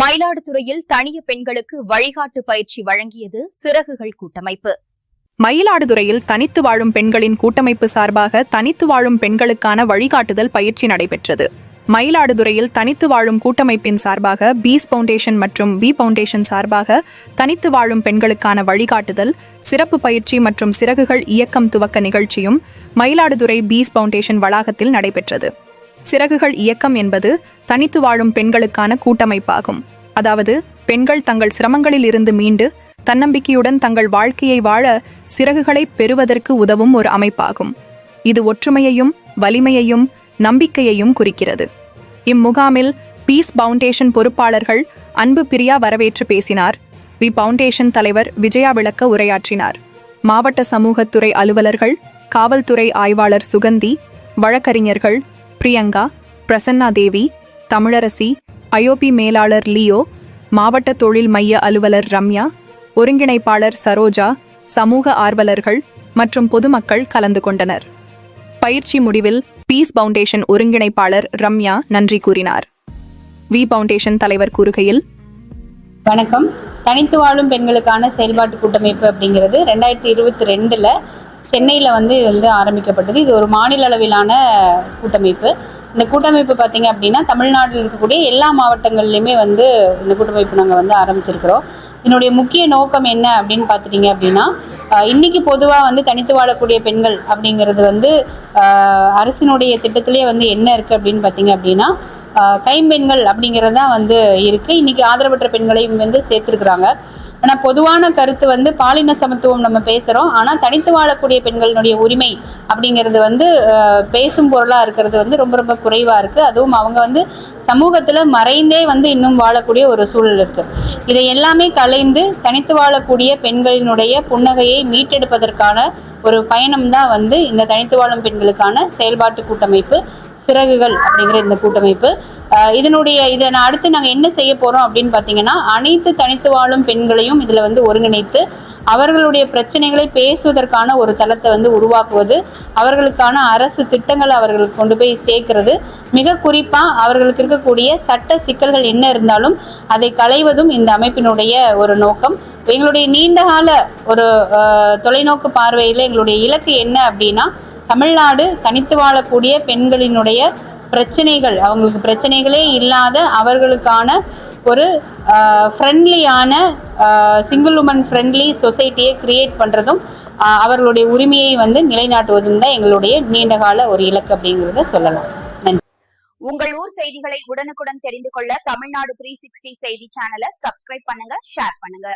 மயிலாடுதுறையில் தனிய பெண்களுக்கு வழிகாட்டு பயிற்சி வழங்கியது சிறகுகள் கூட்டமைப்பு. மயிலாடுதுறையில் தனித்து வாழும் பெண்களின் கூட்டமைப்பு சார்பாக தனித்து வாழும் பெண்களுக்கான வழிகாட்டுதல் பயிற்சி நடைபெற்றது. மயிலாடுதுறையில் தனித்து வாழும் கூட்டமைப்பின் சார்பாக பீஸ் பவுண்டேஷன் மற்றும் வி பவுண்டேஷன் சார்பாக தனித்து வாழும் பெண்களுக்கான வழிகாட்டுதல் சிறப்பு பயிற்சி மற்றும் சிறகுகள் இயக்கம் துவக்க நிகழ்ச்சியும் மயிலாடுதுறை பீஸ் பவுண்டேஷன் வளாகத்தில் நடைபெற்றது. சிறகுகள் இயக்கம் என்பது தனித்து வாழும் பெண்களுக்கான கூட்டமைப்பாகும். அதாவது பெண்கள் தங்கள் சிரமங்களில் இருந்து மீண்டு தன்னம்பிக்கையுடன் தங்கள் வாழ்க்கையை வாழ சிறகுகளை பெறுவதற்கு உதவும் ஒரு அமைப்பாகும். இது ஒற்றுமையையும் வலிமையையும் நம்பிக்கையையும் குறிக்கிறது. இம்முகாமில் பீஸ் பவுண்டேஷன் பொறுப்பாளர்கள் அன்பு பிரியா வரவேற்று பேசினார். வி பவுண்டேஷன் தலைவர் விஜயா விளக்க உரையாற்றினார். மாவட்ட சமூகத்துறை அலுவலர்கள் காவல்துறை ஆய்வாளர் சுகந்தி வழக்கறிஞர்கள் பிரியங்கா பிரசன்னா தேவி தமிழரசி ஐஓபி மேலாளர் லியோ மாவட்ட தொழில் மைய அலுவலர் ரம்யா ஒருங்கிணைப்பாளர் சரோஜா சமூக ஆர்வலர்கள் மற்றும் பொதுமக்கள் கலந்து கொண்டனர். பயிற்சி முடிவில் பீஸ் பவுண்டேஷன் ஒருங்கிணைப்பாளர் ரம்யா நன்றி கூறினார். வி பவுண்டேஷன் தலைவர் கூறுகையில் வணக்கம். தனித்து வாழும் பெண்களுக்கான செயல்பாட்டு கூட்டமைப்பு அப்படிங்கிறது ரெண்டாயிரத்தி இருபத்தி ரெண்டில் சென்னையில் வந்து இது வந்து ஆரம்பிக்கப்பட்டது. இது ஒரு மாநில அளவிலான கூட்டமைப்பு. இந்த கூட்டமைப்பு பார்த்தீங்க அப்படின்னா தமிழ்நாட்டில் இருக்கக்கூடிய எல்லா மாவட்டங்கள்லையுமே வந்து இந்த கூட்டமைப்பு நாங்கள் வந்து ஆரம்பிச்சிருக்கிறோம். இதனுடைய முக்கிய நோக்கம் என்ன அப்படின்னு பார்த்துட்டிங்க அப்படின்னா இன்றைக்கி இன்னைக்கு பொதுவாக வந்து தனித்து வாழக்கூடிய பெண்கள் அப்படிங்கிறது வந்து அரசினுடைய திட்டத்திலே வந்து என்ன இருக்குது அப்படின்னு பார்த்தீங்க அப்படின்னா கைம்பெண்கள் அப்படிங்கிறது தான் வந்து இருக்குது இன்னைக்கு ஆதரவற்ற பெண்களையும் வந்து சேர்த்துருக்குறாங்க. ஆனால் பொதுவான கருத்து வந்து பாலின சமத்துவம் நம்ம பேசுகிறோம் ஆனால் தனித்து வாழக்கூடிய பெண்களினுடைய உரிமை அப்படிங்கிறது வந்து பேசும் பொருளாக இருக்கிறது வந்து ரொம்ப ரொம்ப குறைவாக இருக்குது அதுவும் அவங்க வந்து சமூகத்தில் மறைந்தே வந்து இன்னும் வாழக்கூடிய ஒரு சூழல் இருக்குது இதை எல்லாமே கலைந்து தனித்து வாழக்கூடிய பெண்களினுடைய புன்னகையை மீட்டெடுப்பதற்கான ஒரு பயணம் தான் வந்து இந்த தனித்து வாழும் பெண்களுக்கான செயல்பாட்டு கூட்டமைப்பு. சிறகுகள் அப்படிங்கிற இந்த கூட்டமைப்பு. இதனுடைய இதை நான் அடுத்து நாங்கள் என்ன செய்ய போகிறோம் அப்படின்னு பார்த்தீங்கன்னா அனைத்து தனித்து வாழும் பெண்களையும் இதில் வந்து ஒருங்கிணைத்து அவர்களுடைய பிரச்சனைகளை பேசுவதற்கான ஒரு தளத்தை வந்து உருவாக்குவது அவர்களுக்கான அரசு திட்டங்களை அவர்களுக்கு கொண்டு போய் சேர்க்கிறது. மிக குறிப்பாக அவர்களுக்கு இருக்கக்கூடிய சட்ட சிக்கல்கள் என்ன இருந்தாலும் அதை களைவதும் இந்த அமைப்பினுடைய ஒரு நோக்கம். எங்களுடைய நீண்டகால ஒரு தொலைநோக்கு பார்வையில் எங்களுடைய இலக்கு என்ன அப்படின்னா தமிழ்நாடு தனித்து வாழக்கூடிய பெண்களினுடைய பிரச்சனைகள் அவங்களுக்கு பிரச்சனைகளே இல்லாத அவர்களுக்கான ஒரு ஃப்ரெண்ட்லியான சிங்கிள் உமன் ஃப்ரெண்ட்லி சொசைட்டியை கிரியேட் பண்ணுறதும் அவர்களுடைய உரிமையை வந்து நிலைநாட்டுவதும் தான் எங்களுடைய நீண்டகால ஒரு இலக்கு அப்படிங்கிறத சொல்லலாம். நன்றி. உங்கள் ஊர் செய்திகளை உடனுக்குடன் தெரிந்து கொள்ள தமிழ்நாடு த்ரீ சிக்ஸ்டி செய்தி சேனலை சப்ஸ்கிரைப் பண்ணுங்க ஷேர் பண்ணுங்க.